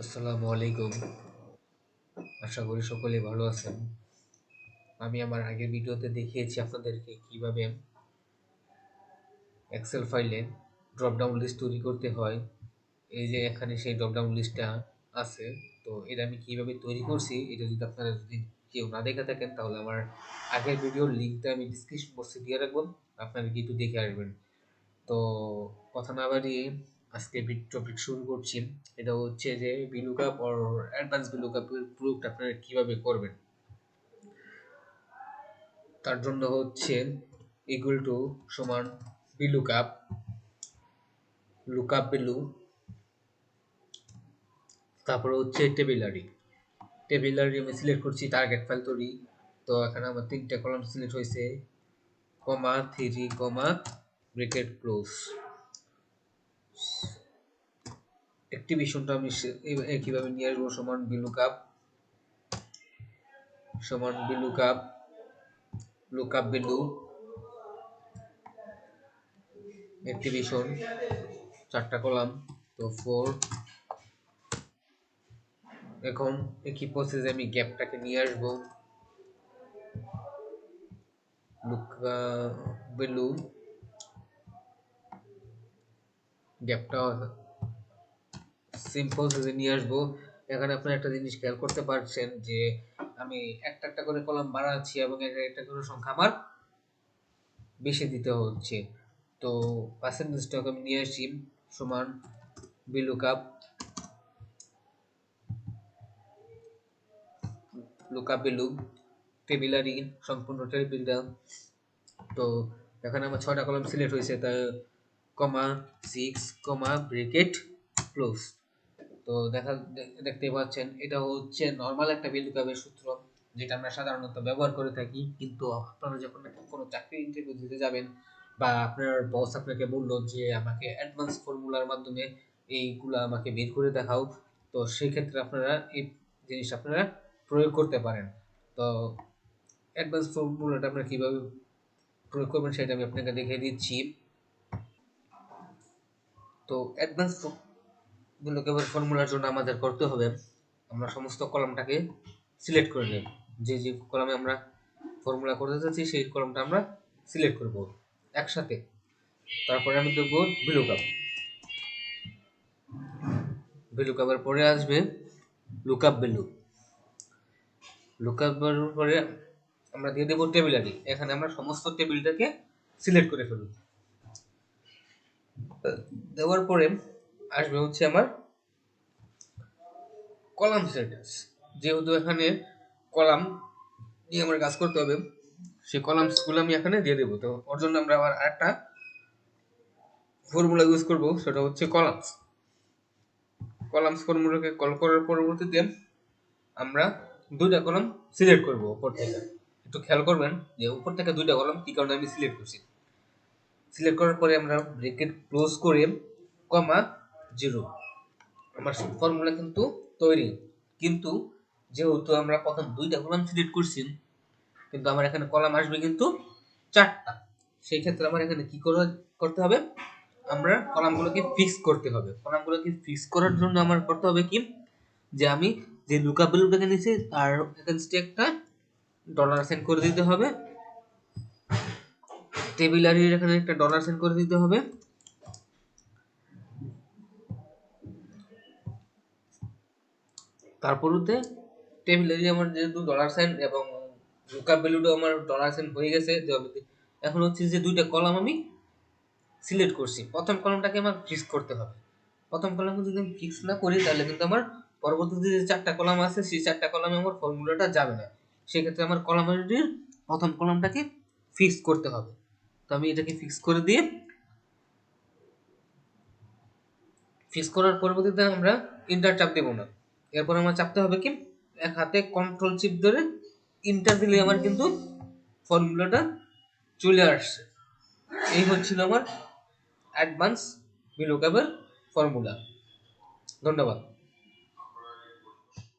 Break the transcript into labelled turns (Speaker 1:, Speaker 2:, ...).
Speaker 1: আসসালামু আলাইকুম। আশা করি সকলে ভালো আছেন। আমি আমার আগের ভিডিওতে দেখিয়েছি আপনাদেরকে কীভাবে এক্সেল ফাইলে ড্রপ ডাউন লিস্ট তৈরি করতে হয়। এই যে এখানে সেই ড্রপ ডাউন লিস্টটা আছে, তো এটা আমি কীভাবে তৈরি করছি, এটা যদি আপনারা যদি কেউ না দেখে থাকেন, তাহলে আমার আগের ভিডিওর লিঙ্কটা আমি ডিসক্রিপশন বক্সে দিয়ে রাখব, আপনারা কিন্তু দেখে আসবেন। তো কথা না বাড়িয়ে আজকে টপিক শুরু করছি। এটা হচ্ছে যে ভিলুকাপ অর অ্যাডভান্স ভিলুকাপের প্রুফটা আপনারা কীভাবে করবেন? তার জন্য হচ্ছে ইকুয়াল টু সমান ভিলুকাপ লুকআপ ভ্যালু তারপরে হচ্ছে টেবিলারি টেবিলারি আমি সিলেক্ট করছি টার্গেট ফাইল তৈরি। তো এখানে আমার তিনটা কলাম সিলেক্ট হয়েছে। Comma three comma bracket close অ্যাক্টিভেশনটা আমি কীভাবে নিয়ে আসব, সমান বিলুকাপ সমান বিলুকাপ লুকআপ বিলু অ্যাক্টিভেশন চারটা কলাম তো ফোর এখন একই প্রসেসে আমি গ্যাপটাকে নিয়ে আসব। লুকা বেলু গ্যাপটা সিম্পল প্রসেসে নিয়ে আসব। এখানে আপনারা একটা জিনিস খেয়াল করতে পারছেন যে, আমি একটা একটা করে কলাম বাড়াচ্ছি এবং একটা একটা করে সংখ্যা আমার বেশি দিতে হচ্ছে। তো পার্সেন্টেজটাকে আমি নিয়ে আসি সমান বিলুকাপ লুকআপ ভ্যালু টেবিলারি সম্পূর্ণ টেবিলটা তো এখানে আমার ছয়টা কলাম সিলেক্ট হয়েছে, তা comma six comma bracket close তো দেখা দেখতে পাচ্ছেন, এটা হচ্ছে নর্মাল একটা ভ্যালুকাপের সূত্র, যেটা আমরা সাধারণত ব্যবহার করে থাকি। কিন্তু আপনারা যখন কোনো চাকরি ইন্টারভিউ দিতে যাবেন বা আপনার বস আপনাকে বলল যে, আমাকে অ্যাডভান্স ফর্মুলার মাধ্যমে এইগুলো আমাকে বের করে দেখাও। তো সেই ক্ষেত্রে আপনারা এই জিনিস আপনারা প্রয়োগ করতে পারেন। তো অ্যাডভান্স ফর্মুলাটা আপনারা কীভাবে প্রয়োগ করবেন সেটা আমি আপনাকে দেখিয়ে দিচ্ছি। তো অ্যাডভান্স বিলোকেবল ফর্মুলার জন্য আমাদের করতে হবে। আমরা সমস্ত কলামটাকে সিলেক্ট করে নেব যে যে কলামে আমরা ফর্মুলা করতে চাচ্ছি সেই কলামটা আমরা সিলেক্ট করব একসাথে। তারপরে আমি দেবো বিলুকাপ বিলুকাপের পরে আসবে লুকআপ ভ্যালু লুকআপ ভ্যালুর পরে আমরা দিয়ে দেবো টেবিল আইডি এখানে আমরা সমস্ত টেবিলটাকে সিলেক্ট করে ফেলব। দেওয়ার পরে আসবে হচ্ছে আমার কলাম স্ট্যাটাস যেহেতু এখানে কলাম নিয়ে আমার কাজ করতে হবে, সেই কলামসগুলো আমি এখানে দিয়ে দেবো। তো ওর জন্য আমরা আবার আরেকটা ফর্মুলা ইউজ করব, সেটা হচ্ছে কলামস। কলামস ফর্মুলাকে কল করার পরবর্তীতে আমরা দুইটা কলাম সিলেক্ট করব উপর থেকে। একটু খেয়াল করবেন যে উপর থেকে দুইটা কলাম কি কারণে আমি সিলেক্ট করছি? সিলেক্ট করার পরে আমরা ব্রেকেট ক্লোজ করে কমা জিরো আমার ফর্মুলা কিন্তু তৈরি। কিন্তু যেহেতু আমরা প্রথম দুইটা কলাম সিলেক্ট করছি, কিন্তু আমার এখানে কলাম আসবে কিন্তু চারটা। সেই ক্ষেত্রে আমার এখানে কি করতে হবে? আমরা কলামগুলোকে ফিক্স করতে হবে। কলামগুলোকে ফিক্স করার জন্য আমার করতে হবে কি? যে আমি যে লুকা ভ্যালুটাকে নিয়েছি, তার একটা ডলার সেন্ড করে দিতে হবে। টেবিলারির এখানে একটা ডলার সেন্ড করে দিতে হবে। তারপরতে টেবিলারি আমার যেহেতু ডলার সাইন এবং লুকআপ ভ্যালুটাও আমার ডলার সাইন হয়ে গেছে এখন হচ্ছে যে দুইটা কলাম আমি সিলেক্ট করছি। প্রথম কলামটাকে আমার ফিক্স করতে হবে। প্রথম কলাম যদি আমি ফিক্স না করি, তাহলে কিন্তু আমার পরবর্তীতে যে চারটা কলাম আছে, সেই চারটা কলামে আমার ফর্মুলাটা যাবে না। সেক্ষেত্রে আমার কলামের প্রথম কলামটাকে ফিক্স করতে হবে। তো আমি এটাকে ফিক্স করে দিয়ে ফিক্স করার পরবর্তীতে আমরা ইন্টার চাপ দেবো না। এরপর আমার চাপতে হবে কি? এক হাতে কন্ট্রোল চিপ ধরে ইন্টার দিলে আমার কিন্তু ফর্মুলাটা চলে আসছে। এই হচ্ছিল আমার অ্যাডভান্স বিলোকাবের ফর্মুলা ধন্যবাদ।